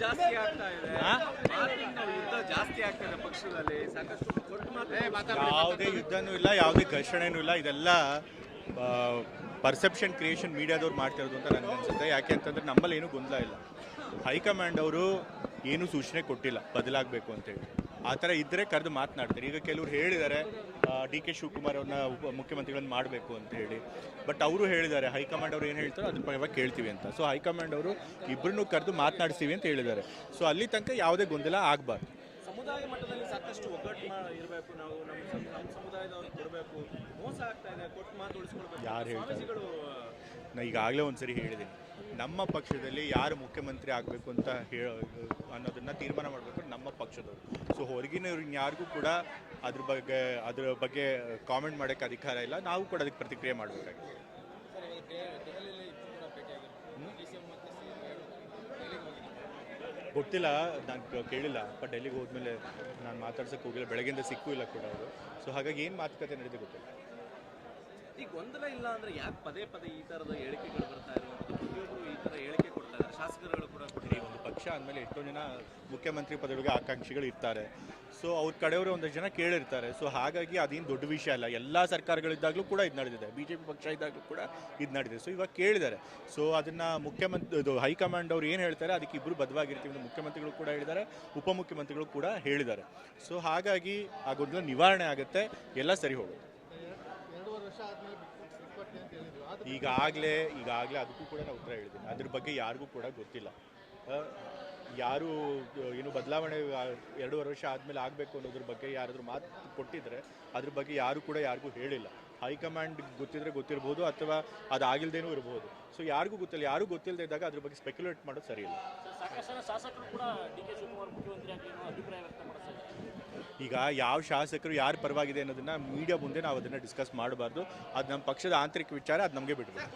ಜಾಸ್ತಿ ಆಗ್ತಾ ಇದೆ. ಮಾತಿನ ಯುದ್ಧ ಜಾಸ್ತಿ ಆಗ್ತಾ ಇದೆ ಪಕ್ಷದಲ್ಲಿ. ಸಾಕಷ್ಟು ದೊಡ್ಡ ಮಾತು ಯಾವುದೇ ಯುದ್ಧನೂ ಇಲ್ಲ ಯಾವುದೇ ಘರ್ಷಣೆನೂ ಇಲ್ಲ. ಇದೆಲ್ಲ ಪರ್ಸೆಪ್ಷನ್ ಕ್ರಿಯೇಷನ್ ಮೀಡಿಯಾದವ್ರು ಮಾಡ್ತಿರೋದು ಅಂತ ನನಗೆ ಅನ್ಸುತ್ತೆ. ಯಾಕೆ ಅಂತಂದ್ರೆ ನಮ್ಮಲ್ಲಿ ಏನೂ ಗೊಂದಲ ಇಲ್ಲ. ಹೈಕಮಾಂಡ್ ಅವರು ಏನೂ ಸೂಚನೆ ಕೊಟ್ಟಿಲ್ಲ ಬದಲಾಗಬೇಕು ಅಂತೇಳಿ. ಆ ಥರ ಇದ್ದರೆ ಕರೆದು ಮಾತನಾಡ್ತಾರೆ. ಈಗ ಕೆಲವರು ಹೇಳಿದ್ದಾರೆ ಡಿ ಕೆ ಶಿವಕುಮಾರ್ ಅವ್ರನ್ನ ಉಪ ಮುಖ್ಯಮಂತ್ರಿಗಳನ್ನ ಮಾಡಬೇಕು ಅಂತ ಹೇಳಿ. ಬಟ್ ಅವರು ಹೇಳಿದ್ದಾರೆ ಹೈಕಮಾಂಡ್ ಅವರು ಏನು ಹೇಳ್ತಾರೋ ಅದನ್ನು ಇವಾಗ ಕೇಳ್ತೀವಿ ಅಂತ. ಸೊ ಹೈಕಮಾಂಡ್ ಅವರು ಇಬ್ಬರನ್ನೂ ಕರೆದು ಮಾತನಾಡಿಸ್ತೀವಿ ಅಂತ ಹೇಳಿದ್ದಾರೆ. ಸೊ ಅಲ್ಲಿ ತನಕ ಯಾವುದೇ ಗೊಂದಲ ಆಗಬಾರ್ದು. ಸಮುದಾಯ ಮಟ್ಟದಲ್ಲಿ ಸಾಕಷ್ಟು ಒಗ್ಗಟ್ಟು ಇರಬೇಕು ನಾವು ನಮ್ಮ ಸಮ- ನಮ್ಮ ಸಮುದಾಯದವ್ರಿಗೆ ಕೊಡಬೇಕು. ಮೋಸ ಆಗ್ತಾ ಇದೆ ಕೊಟ್ಟು ಮಾತು ಉಳಿಸ್ಕೊಳ್ಬೇಕು. ಯಾರು ಹೇಳ್ತಾರೆ? ನಾ ಈಗಾಗಲೇ ಒಂದು ಸರಿ ಹೇಳಿದ್ದೀನಿ. ನಮ್ಮ ಪಕ್ಷದಲ್ಲಿ ಯಾರು ಮುಖ್ಯಮಂತ್ರಿ ಆಗಬೇಕು ಅಂತ ಹೇಳ ಅನ್ನೋದನ್ನ ತೀರ್ಮಾನ ಮಾಡಬೇಕು ನಮ್ಮ ಪಕ್ಷದವರು. ಸೊ ಹೊರಗಿನವ್ರನ್ನ ಯಾರಿಗೂ ಕೂಡ ಅದ್ರ ಬಗ್ಗೆ ಅದ್ರ ಬಗ್ಗೆ ಕಾಮೆಂಟ್ ಮಾಡೋಕ್ಕೆ ಅಧಿಕಾರ ಇಲ್ಲ. ನಾವು ಕೂಡ ಅದಕ್ಕೆ ಪ್ರತಿಕ್ರಿಯೆ ಮಾಡಬೇಕಾಗಿದೆ. ಗೊತ್ತಿಲ್ಲ ನಾನು ಕೇಳಿಲ್ಲ. ಬಟ್ ಡೆಲ್ಲಿಗೆ ಹೋದ್ಮೇಲೆ ನಾನು ಮಾತಾಡ್ಸಕ್ಕೆ ಹೋಗಿಲ್ಲ. ಬೆಳಗ್ಗೆಯಿಂದ ಸಿಕ್ಕೂ ಇಲ್ಲ ಕೂಡ ಅವರು. ಸೊ ಹಾಗಾಗಿ ಏನು ಮಾತುಕತೆ ನಡೆದಿದೆ ಗೊತ್ತಿಲ್ಲ. ಈ ಗೊಂದಲ ಇಲ್ಲ ಅಂದ್ರೆ ಯಾಕೆ ಪದೇ ಪದೇ ಈ ತರದ ಹೇಳಿಕೆಗಳು ಬರ್ತಾ ಪ್ರತಿಯೊಬ್ಬರು ಈ ತರ ಹೇಳಿಕೆ ಕೊಡ್ತಾ ಇದ್ದಾರೆ ಶಾಸಕರುಗಳು ಕೂಡ ಕೊಟ್ಟಿದ್ದಾರೆ ಒಂದು ಪಕ್ಷ ಅಂದಮೇಲೆ ಎಷ್ಟೋ ಜನ ಮುಖ್ಯಮಂತ್ರಿ ಪದವಿಗೆ ಆಕಾಂಕ್ಷಿಗಳು ಇರ್ತಾರೆ. ಸೊ ಅವ್ರ ಕಡೆಯವರು ಒಂದಷ್ಟು ಜನ ಕೇಳಿರ್ತಾರೆ. ಸೊ ಹಾಗಾಗಿ ಅದೇನು ದೊಡ್ಡ ವಿಷಯ ಅಲ್ಲ. ಎಲ್ಲ ಸರ್ಕಾರಗಳಿದ್ದಾಗಲೂ ಕೂಡ ಇದು ನಡೆದಿದೆ. ಬಿ ಜೆ ಪಿ ಪಕ್ಷ ಇದ್ದಾಗಲೂ ಕೂಡ ಇದು ನಡೆದಿದೆ. ಸೊ ಇವಾಗ ಕೇಳಿದ್ದಾರೆ. ಸೊ ಅದನ್ನು ಮುಖ್ಯಮಂತ್ರಿ, ಇದು ಹೈಕಮಾಂಡ್ ಅವ್ರು ಏನು ಹೇಳ್ತಾರೆ, ಅದಕ್ಕೆ ಇಬ್ಬರು ಬದ್ಧವಾಗಿರ್ತೀವಿ ಅಂತ ಮುಖ್ಯಮಂತ್ರಿಗಳು ಕೂಡ ಹೇಳಿದ್ದಾರೆ. ಉಪಮುಖ್ಯಮಂತ್ರಿಗಳು ಕೂಡ ಹೇಳಿದ್ದಾರೆ. ಸೊ ಹಾಗಾಗಿ ಆ ಗೊಂದಲ ನಿವಾರಣೆ ಆಗುತ್ತೆ. ಎಲ್ಲ ಸರಿ ಹೋಗುತ್ತೆ ಈಗಾಗಲೇ ಈಗಾಗಲೇ ಅದಕ್ಕೂ ಕೂಡ ನಾನು ಉತ್ತರ ಹೇಳಿದ್ದೀನಿ. ಅದ್ರ ಬಗ್ಗೆ ಯಾರಿಗೂ ಕೂಡ ಗೊತ್ತಿಲ್ಲ. ಯಾರು ಏನು ಬದಲಾವಣೆ ಎರಡೂವರೆ ವರ್ಷ ಆದಮೇಲೆ ಆಗಬೇಕು ಅನ್ನೋದ್ರ ಬಗ್ಗೆ ಯಾರಾದರೂ ಮಾತು ಕೊಟ್ಟಿದ್ರೆ ಅದ್ರ ಬಗ್ಗೆ ಯಾರು ಕೂಡ ಯಾರಿಗೂ ಹೇಳಿಲ್ಲ. ಹೈಕಮಾಂಡ್ ಗೊತ್ತಿದ್ರೆ ಗೊತ್ತಿರ್ಬೋದು ಅಥವಾ ಅದಾಗಿಲ್ದೇನೂ ಇರ್ಬೋದು. ಸೊ ಯಾರಿಗೂ ಗೊತ್ತಿಲ್ಲ. ಯಾರೂ ಗೊತ್ತಿಲ್ಲದೆ ಇದ್ದಾಗ ಅದ್ರ ಬಗ್ಗೆ ಸ್ಪೆಕ್ಯುಲೇಟ್ ಮಾಡೋದು ಸರಿ ಇಲ್ಲ. ಈಗ ಯಾವ ಶಾಸಕರು ಯಾರು ಪರವಾಗಿದೆ ಅನ್ನೋದನ್ನ ಮೀಡಿಯಾ ಮುಂದೆ ನಾವು ಅದನ್ನ ಡಿಸ್ಕಸ್ ಮಾಡಬಾರ್ದು. ಅದು ನಮ್ಮ ಪಕ್ಷದ ಆಂತರಿಕ ವಿಚಾರ, ಅದು ನಮಗೆ ಬಿಡಬೇಕು.